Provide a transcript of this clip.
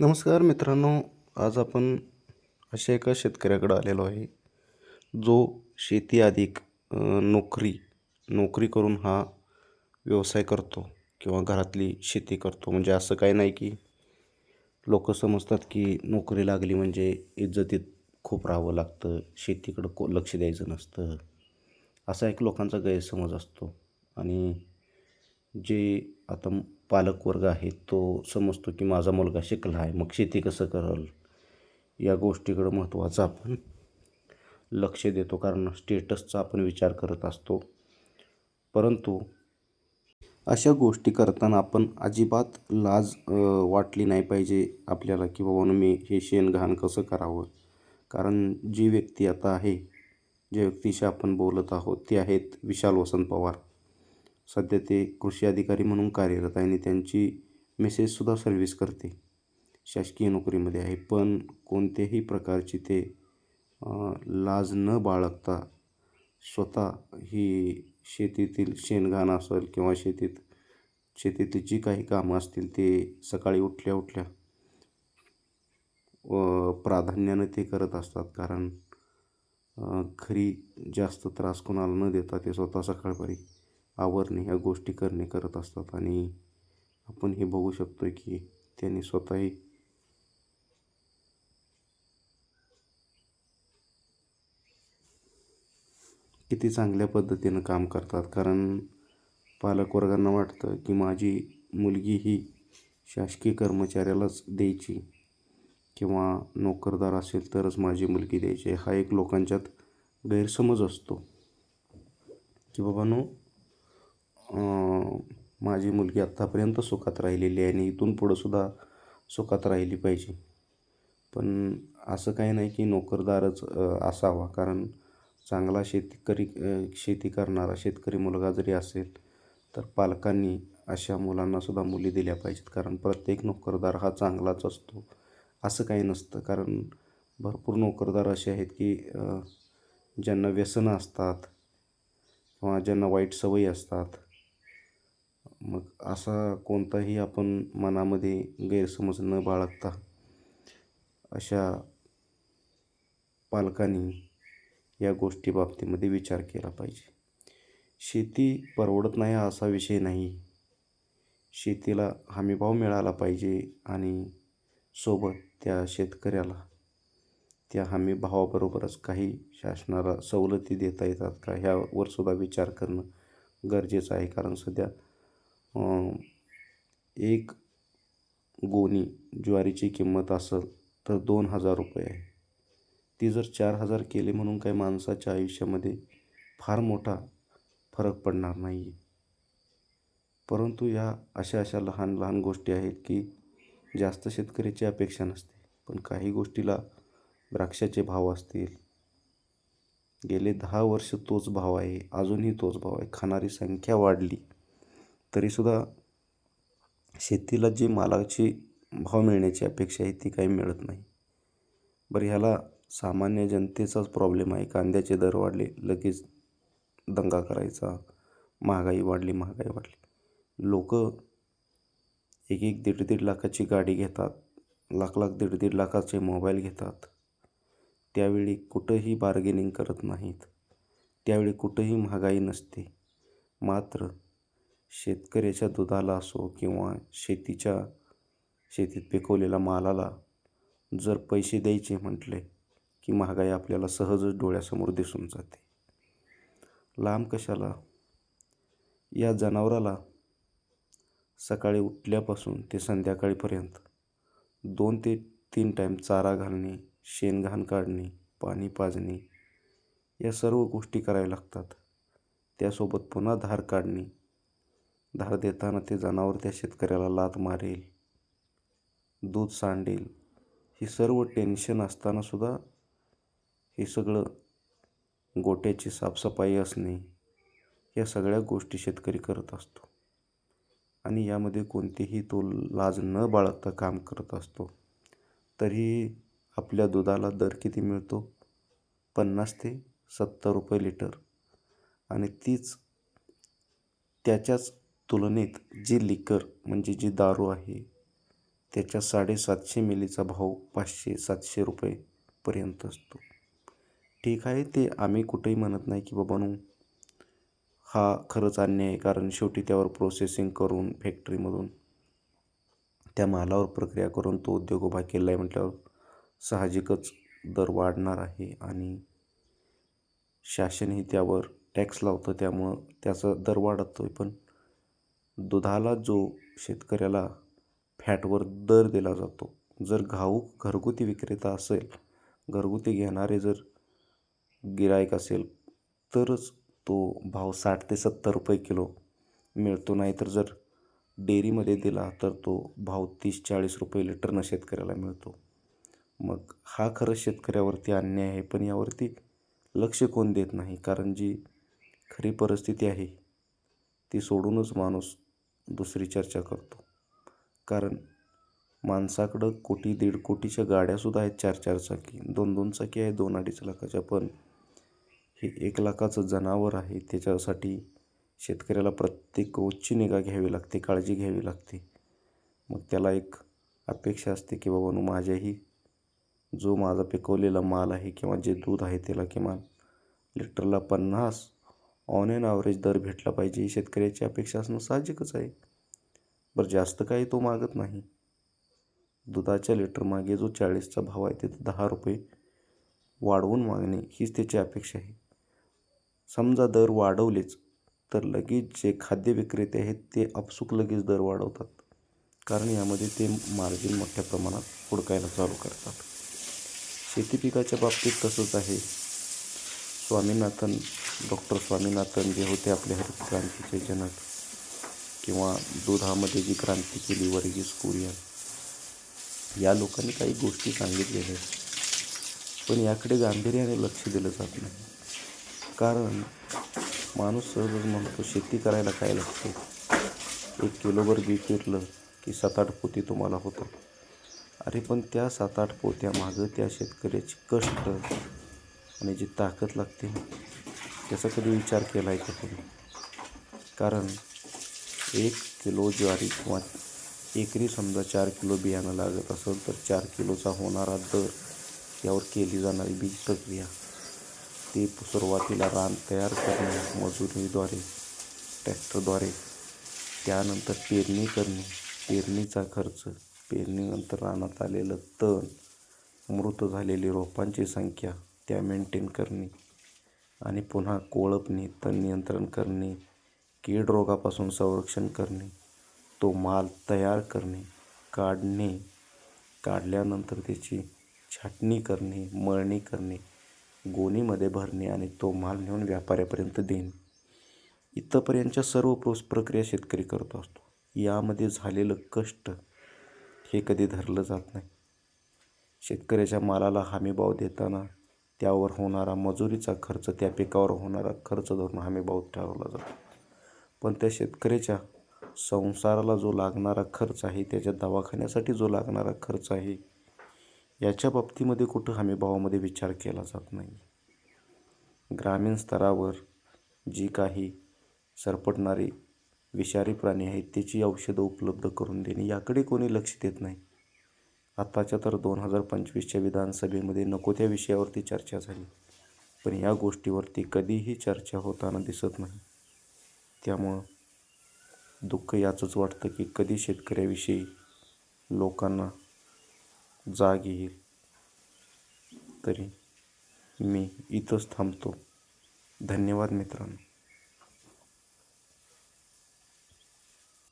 नमस्कार मित्रांनो आज आपण अशा एका शेतकऱ्याकडं आलेलो आहे जो शेती अधिक नोकरी नोकरी करून हा व्यवसाय करतो किंवा घरातली शेती करतो. म्हणजे असं काही नाही की लोक समजतात की नोकरी लागली म्हणजे इज्जतीत खूप राहावं लागतं शेतीकडं को लक्ष द्यायचं नसतं. असा एक लोकांचा गैरसमज असतो. आणि जे आता पालकवर्ग आहे तो समजतो की माझा मुलगा शिकला आहे मग शेती कसं करल? या गोष्टीकडं महत्त्वाचं आपण लक्ष देतो कारण स्टेटसचा आपण विचार करत असतो. परंतु अशा गोष्टी करताना आपण अजिबात लाज वाटली नाही पाहिजे आपल्याला की बाबा मी हे शेण घाण कसं करावं? कारण जी व्यक्ती आता आहे ज्या व्यक्तीशी आपण बोलत आहोत ते आहेत विशाल वसंत पवार. सध्या ते कृषी अधिकारी म्हणून कार्यरत आहे आणि त्यांची मिसेससुद्धा सर्व्हिस करते. शासकीय नोकरीमध्ये आहे. पण कोणत्याही प्रकारची ते लाज न बाळगता स्वतः ही शेतीतील शेणघाण असेल किंवा शेतीत शेतीतली जी काही कामं असतील ते सकाळी उठल्या उठल्या प्राधान्यानं ते करत असतात. कारण घरी जास्त त्रास कोणाला न देता ते स्वतः सकाळपरी आवरणे ह्या गोष्टी करणे करत असतात. आणि आपण हे बघू शकतो की त्यांनी स्वतःही किती चांगल्या पद्धतीनं काम करतात. कारण पालकवर्गांना वाटतं की माझी मुलगी ही शासकीय कर्मचाऱ्यालाच द्यायची किंवा नोकरदार असेल तरच माझी मुलगी द्यायची. हा एक लोकांच्यात गैरसमज असतो. की बाबांनो माझी मुलगी आत्तापर्यंत सुखात राहिलेली आहे आणि इथून पुढंसुद्धा सुखात राहिली पाहिजे. पण असं काही नाही की नोकरदारच असावा. कारण चांगला शेतकरी शेती करणारा शेतकरी मुलगा जरी असेल तर पालकांनी अशा मुलांनासुद्धा मुली दिल्या पाहिजेत. कारण प्रत्येक नोकरदार हा चांगलाच असतो. असं काही नसतं. कारण भरपूर नोकरदार असे आहेत की ज्यांना व्यसनं असतात किंवा ज्यांना वाईट सवयी असतात मग असा कोणताही आपण मनामध्ये गैरसमज न बाळगता अशा पालकांनी या गोष्टी बाबतीमध्ये विचार केला पाहिजे. शेती परवडत नाही हा असा विषय नाही. शेतीला हमीभाव मिळाला पाहिजे आणि सोबत त्या शेतकऱ्याला त्या हमी भावाबरोबरच काही शासनाला सवलती देता येतात का? ह्यावर सुद्धा विचार करणं गरजेचं आहे. कारण सध्या एक गोणी ज्वारीची किंमत असेल तर दोन हजार रुपये आहे. ती जर चार हजार केली म्हणून काही माणसाच्या आयुष्यामध्ये फार मोठा फरक पडणार नाही आहे परंतु या अशा अशा लहान लहान गोष्टी आहेत की जास्त शेतकऱ्याची अपेक्षा नसते. पण काही गोष्टीला द्राक्षाचे भाव असतील. गेले दहा वर्ष तोच भाव आहे. अजूनही तोच भाव आहे. खाणारी संख्या वाढली. तरीसुद्धा शेतीला जी मालाची भाव मिळण्याची अपेक्षा आहे ती काही मिळत नाही. बरं ह्याला सामान्य जनतेचाच प्रॉब्लेम आहे. कांद्याचे दर वाढले लगेच दंगा करायचा. महागाई वाढली महागाई वाढली. लोक एक एक दीड दीड लाखाची गाडी घेतात. लाख लाख दीड दीड लाखाचे मोबाईल घेतात. त्यावेळी कुठंही बार्गेनिंग करत नाहीत. त्यावेळी कुठंही महागाई नसते. मात्र शेतकऱ्याच्या दुधाला असो किंवा शेतीच्या शेतीत पिकवलेल्या मालाला जर पैसे द्यायचे म्हटले की महागाई आपल्याला सहजच डोळ्यासमोर दिसून जाते. लांब कशाला? या जनावराला सकाळी उठल्यापासून ते संध्याकाळीपर्यंत दोन ते तीन टाईम चारा घालणे शेणघाण काढणे पाणी पाजणे या सर्व गोष्टी कराव्या लागतात. त्यासोबत पुन्हा धार काढणे धार देताना ते जनावर त्या शेतकऱ्याला लात मारेल दूध सांडेल. ही सर्व टेन्शन असतानासुद्धा हे सगळं गोट्याची साफसफाई असणे या सगळ्या गोष्टी शेतकरी करत असतो. आणि यामध्ये कोणतीही तो लाज न बाळगता काम करत असतो. तरी आपल्या दुधाला दर किती मिळतो? पन्नास ते सत्तर रुपये लिटर. आणि तीच त्याच्याच तुलनेत जी लिकर म्हणजे जी दारू आहे त्याच्या साडेसातशे मिलीचा भाव पाचशे सातशे रुपयेपर्यंत असतो. ठीक आहे ते आम्ही कुठेही म्हणत नाही की बाबांनो हा खरंच अन्याय आहे कारण शेवटी त्यावर प्रोसेसिंग करून फॅक्टरीमधून त्या मालावर प्रक्रिया करून तो उद्योग उभा केला आहे म्हटल्यावर साहजिकच दर वाढणार आहे आणि शासनही त्यावर टॅक्स लावतं त्यामुळं त्याचा दर वाढतो आहे पण दुधाला जो शेतकऱ्याला फॅटवर दर दिला जातो जर घाऊक घरगुती विक्रेता असेल घरगुती घेणारे जर गिरायक असेल तरच तो भाव साठ ते सत्तर रुपये किलो मिळतो. नाही तर जर डेअरीमध्ये दिला तर तो भाव तीस चाळीस रुपये लिटरनं शेतकऱ्याला मिळतो. मग हा खरंच शेतकऱ्यावरती अन्याय आहे पण यावरती लक्ष कोण देत नाही? कारण जी खरी परिस्थिती आहे ती सोडूनच माणूस दुसरी चर्चा करतो. कारण माणसाकडं कोटी दीड कोटीच्या गाड्यासुद्धा आहेत चार चार चाकी दोन दोन चाकी आहे दोन अडीच लाखाच्या. पण हे एक लाखाचं जनावर आहे त्याच्यासाठी शेतकऱ्याला प्रत्येक रोजची निगा घ्यावी लागते काळजी घ्यावी लागते. मग त्याला एक अपेक्षा असते की बाबांनो माझ्याही जो माझा पिकवलेला माल आहे किंवा जे दूध आहे त्याला किमान लिटरला पन्नास ऑन एन ॲव्हरेज दर भेटला पाहिजे ही शेतकऱ्याची अपेक्षा असणं साहजिकच आहे. बरं जास्त काही तो मागत नाही. दुधाच्या लिटरमागे जो चाळीसचा भाव आहे तिथं दहा रुपये वाढवून मागणे हीच त्याची अपेक्षा आहे. समजा दर वाढवलेच तर लगेच जे खाद्य विक्रेते आहेत ते अपसुक लगेच दर वाढवतात. कारण यामध्ये ते मार्जिन मोठ्या प्रमाणात हुडकायला चालू करतात. शेती पिकाच्या बाबतीत तसंच आहे. स्वामीनाथन डॉक्टर स्वामीनाथन जे होते आपले हरित क्रांतीचे जनक किंवा दुधामध्ये जी क्रांती केली वर्गीस कुरियन या लोकांनी काही गोष्टी सांगितलेल्या आहेत. पण याकडे गांभीर्याने लक्ष दिलं जात नाही. कारण माणूस सहजच म्हणतो शेती करायला काय लागते? एक किलोभर बी पेरलं की सात आठ पोती तुम्हाला होतं अरे पण त्या सात आठ पोत्यामागं त्या शेतकऱ्याची कष्ट जी ताकद लागते ना त्याचा कधी विचार केला आहे का तुम्ही? कारण एक किलो ज्वारी किंवा एकरी समजा चार किलो बियाणं लागत असेल तर चार किलोचा होणारा दर यावर केली जाणारी बीज प्रक्रिया. ते सुरुवातीला रान तयार करणे मजुरीद्वारे ट्रॅक्टरद्वारे त्यानंतर पेरणी करणे पेरणीचा खर्च पेरणीनंतर रानात आलेलं तण मृत झालेली रोपांची संख्या त्या मेंटेन करणे आणि पुन्हा कोळपणे तण नियंत्रण करणे कीड रोगापासून संरक्षण करणे तो माल तयार करणे काढणे काढल्यानंतर त्याची छाटणी करणे मळणी करणे गोणीमध्ये भरणे आणि तो माल नेऊन व्यापाऱ्यापर्यंत देणे. इथंपर्यंतच्या सर्व प्रोस प्रक्रिया शेतकरी करत असतो. यामध्ये झालेलं कष्ट हे कधी धरलं जात नाही. शेतकऱ्याच्या मालाला हमीभाव देताना त्यावर होणारा मजुरीचा खर्च त्या पिकावर होणारा खर्च धरून हमीभाव ठरवला जातो. पण त्या शेतकऱ्याच्या संसाराला जो लागणारा खर्च आहे त्याच्या दवाखान्यासाठी जो लागणारा खर्च आहे याच्या बाबतीमध्ये कुठं हमीभावामध्ये विचार केला जात नाही. ग्रामीण स्तरावर जी काही सरपटणारी विषारी प्राणी आहेत त्याची औषधं उपलब्ध करून देणे याकडे कोणी लक्ष देत नाही. आत्ताच्या तर दोन हजार पंचवीसच्या विधानसभेमध्ये नको त्या विषयावरती चर्चा झाली. पण या गोष्टीवरती कधीही चर्चा होताना दिसत नाही. त्यामुळं दुःख याचंच वाटतं की कधी शेतकऱ्याविषयी लोकांना जाग येईल. तरी मी इथंच थांबतो. धन्यवाद मित्रांनो.